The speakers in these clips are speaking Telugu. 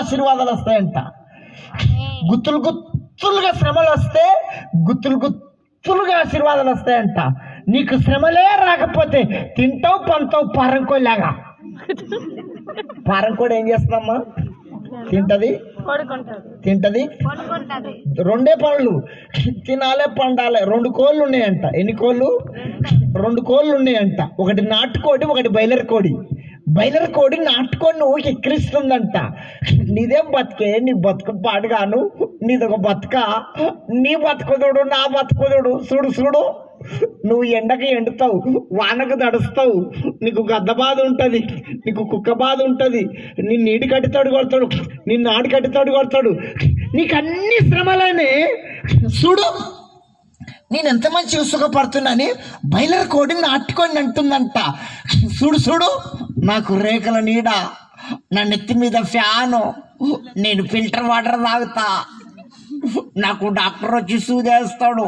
ఆశీర్వాదాలు వస్తాయంట. గుత్తులు గుత్తులుగా శ్రమలు వస్తే గుత్తులు గుత్తులుగా ఆశీర్వాదాలు వస్తాయంట. నీకు శ్రమలే రాకపోతే తింటావు పంతావు పారంకోలాగా. పారంకోడి ఏం చేస్తుందమ్మా? తింటది? తింటది? రెండే పనులు. తినాలే పండాలే. రెండు కోళ్ళు ఉన్నాయంట. ఎన్ని కోళ్ళు? రెండు. కోళ్ళు ఉన్నాయంట. ఒకటి నాటుకోడి ఒకటి బయలర్ కోడి. బైలర్ కోడి నాటుకొని నువ్వు ఎక్కిరిస్తుందంట. నీదేం బతికే? నీ బతుకు పాడుగాను. నీదొక బతుక. నీ బతుకుదుడు నా బతుకుదుడు చూడు. చూడు నువ్వు ఎండకి ఎండుతావు వానకు తడుస్తావు. నీకు గద్ద బాధ ఉంటుంది నీకు కుక్క బాధ ఉంటుంది. నిన్ను నీటి కట్టితోడు కొడతాడు నిన్ను ఆడి కట్టితోడు కొడతాడు. నీకు అన్ని శ్రమలనే చూడు. నేను ఎంత మంచి సుఖపడుతున్నాని బయలర్ కోడిని నాటుకొని అంటుందంట. చూడు చూడు. నాకు రేఖల నీడ నా నెత్తి మీద ఫ్యాను నేను ఫిల్టర్ వాటర్ తాగుతా. నాకు డాక్టర్ వచ్చి సూదేస్తాడు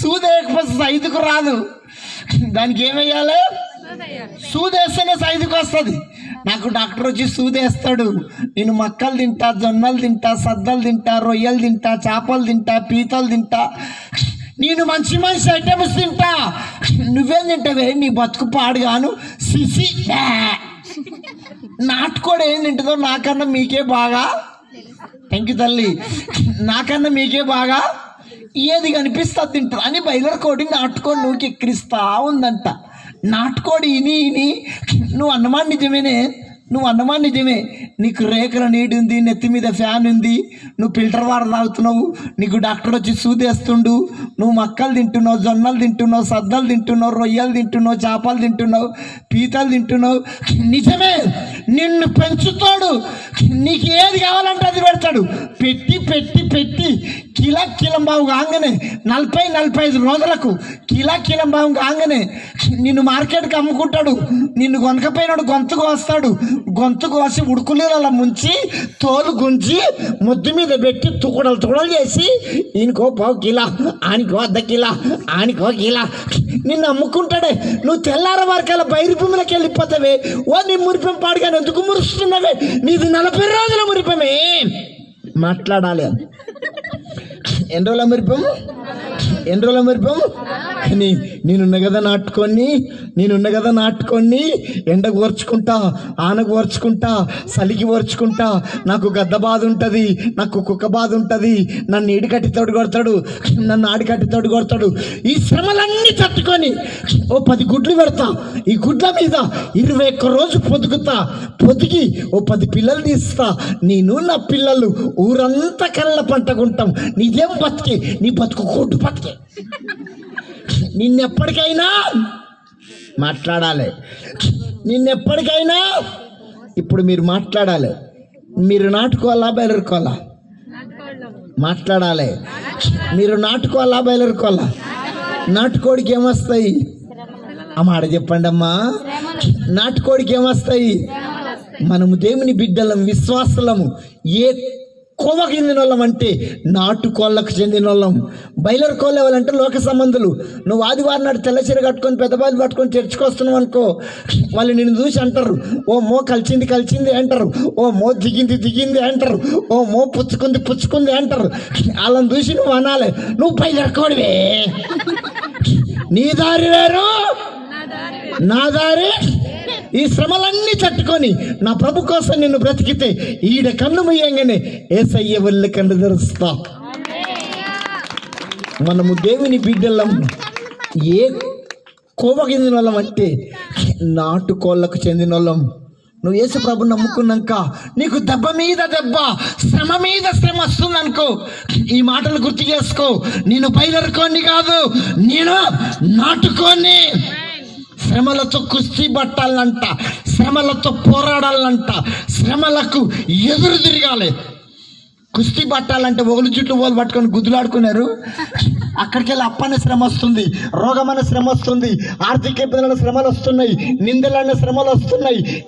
సూదేయకపోతే సైదుకు రాదు. దానికి ఏమయ్యాలి సూదేస్తేనే సైదుకు వస్తుంది. నాకు డాక్టర్ వచ్చి సూదేస్తాడు నేను మక్కలు తింటా జొన్నలు తింటా సద్దలు తింటా రొయ్యలు తింటా చేపలు తింటా పీతలు తింటా. నేను మంచి మంచి ఐటమ్స్ తింటా. నువ్వేం తింటావే? నీ బతుకు పాడుగాను. సిసి. నాటుకోడు నాటుకోడి ఏం తింటుందో నాకన్నా మీకే బాగా. థ్యాంక్ యూ తల్లి. నాకన్నా మీకే బాగా. ఏది కనిపిస్తా తింటారు అని బయలర్ కోడి నాటుకోడి నువ్వు ఎక్కిరిస్తా ఉందంట. నాటుకోడి ఇని ఇని. నువ్వు అన్నమాట నిజమేనే? నువ్వు అన్నమా నిజమే నీకు రేఖల నీటి ఉంది నెత్తి మీద ఫ్యాన్ ఉంది నువ్వు ఫిల్టర్ వాటర్ తాగుతున్నావు నీకు డాక్టర్ వచ్చి సూదేస్తుండు నువ్వు మక్కలు తింటున్నావు జొన్నలు తింటున్నావు సద్దలు తింటున్నావు రొయ్యలు తింటున్నావు చేపలు తింటున్నావు పీతలు తింటున్నావు. నిజమే నిన్ను పెంచుతాడు. నీకు ఏది కావాలంటే అది పెడతాడు. పెట్టి పెట్టి పెట్టి కిలా కిలంబావు కాగానే నలభై నలభై ఐదు రోజులకు కిలా కీలంబావు కాగానే నిన్ను మార్కెట్కి అమ్ముకుంటాడు నిన్ను కొనకపోయినాడు గొంతు కోస్తాడు. గొంతు కోసి ఉడుకులీల ముంచి తోలు గుంజి ముద్దు మీద పెట్టి తుకుడలు తుకుడలు చేసి ఈయనకో పావు కిలా ఆనికో అర్ధ కిలా ఆనికో కిలా. నిన్ను అమ్ముకుంటాడే. నువ్వు తెల్లార వరకాల బైరి భూమిలోకి వెళ్ళిపోతావే. ఓ నీ మురిపం పాడుగానే ఎందుకు మురుస్తున్నావే? నీది నలభై రోజుల మురిపమే. మాట్లాడాలి. ఎన్ని రోజుల మురిపం ఎన్ని రోజుల మురిపం కానీ నేనున్న కదా నాటుకొని నేనున్న కదా నాటుకొని ఎండకు ఓర్చుకుంటా ఆనకు ఓర్చుకుంటా చలికి ఓర్చుకుంటా. నాకు గద్ద బాధ ఉంటుంది నాకు కుక్క బాధ ఉంటుంది నన్ను ఈడి కట్టి తోడు కొడతాడు నన్ను ఆడికట్టి తోడు కొడతాడు. ఈ శ్రమలన్నీ తట్టుకొని ఓ పది గుడ్లు పెడతా. ఈ గుడ్ల మీద ఇరవై ఒక్క రోజు పొదుగుతా. పొదిగి ఓ పది పిల్లలు తీస్తా. నేను నా పిల్లలు ఊరంతా కళ్ళ పంటకుంటాం నీదేం బతికే? నీ బతుకు కోటు బతికే. నిన్నెప్పటికైనా మాట్లాడాలి. నిన్నెప్పటికైనా ఇప్పుడు మీరు మాట్లాడాలి. మీరు నాటుకోవాలా బయలురుకోవాలా మాట్లాడాలి. మీరు నాటుకోవాలా బయలురుకోవాలా నాటుకోడికి ఏమొస్తాయి? అమ్మాడ చెప్పండి అమ్మా. నాటుకోడికి ఏమొస్తాయి? మనము దేవుని బిడ్డలం విశ్వాసలము. ఏ కోవ చెందిన వాళ్ళం అంటే నాటు కోళ్ళకు చెందిన వాళ్ళం బయలర్ కోళ్ళు ఎవరంటే లోక సంబంధులు. నువ్వు ఆదివారం నాడు తెల్లచీర కట్టుకొని పెద్ద పట్టుకొని చర్చకు అనుకో వాళ్ళు నిన్ను చూసి అంటారు ఓ మో కలిసింది కలిసింది అంటారు ఓ మో దిగింది దిగింది అంటారు ఓ మో పుచ్చుకుంది పుచ్చుకుంది అంటారు. వాళ్ళని చూసి నువ్వు అనాలి. నువ్వు బయలర్ కోడివే. నీ దారి వేరు. నా దారి. ఈ శ్రమలన్నీ తట్టుకొని నా ప్రభు కోసం నిన్ను బ్రతికితే ఈడ కన్ను ముయ్యంగానే ఏసయ్య వెళ్ళి కన్ను తెరుస్తా. మనము దేవుని బిడ్డలం ఏ కోవ వాళ్ళం అంటే నాటుకోళ్ళకు చెందిన వాళ్ళం నువ్వు యేసు ప్రభు నమ్ముకున్నాక నీకు దెబ్బ మీద దెబ్బ శ్రమ మీద శ్రమ వస్తుంది అనుకో ఈ మాటలు గుర్తు చేసుకో. నేను బయలుదేరుకోని కాదు నేను నాటుకోని. శ్రమలతో కుస్తీ పట్టాలంట శ్రమలతో పోరాడాలంట శ్రమలకు ఎదురు తిరగాలి. కుస్తీ పట్టాలంటే ఒకరి చుట్టూ వాళ్ళు పట్టుకొని గుద్దులాడుకున్నారు. అక్కడికి వెళ్ళి అప్పనే శ్రమ వస్తుంది రోగమైన శ్రమ వస్తుంది ఆర్థిక ఇబ్బందుల శ్రమలు వస్తున్నాయి నిందలైన శ్రమలు వస్తున్నాయి.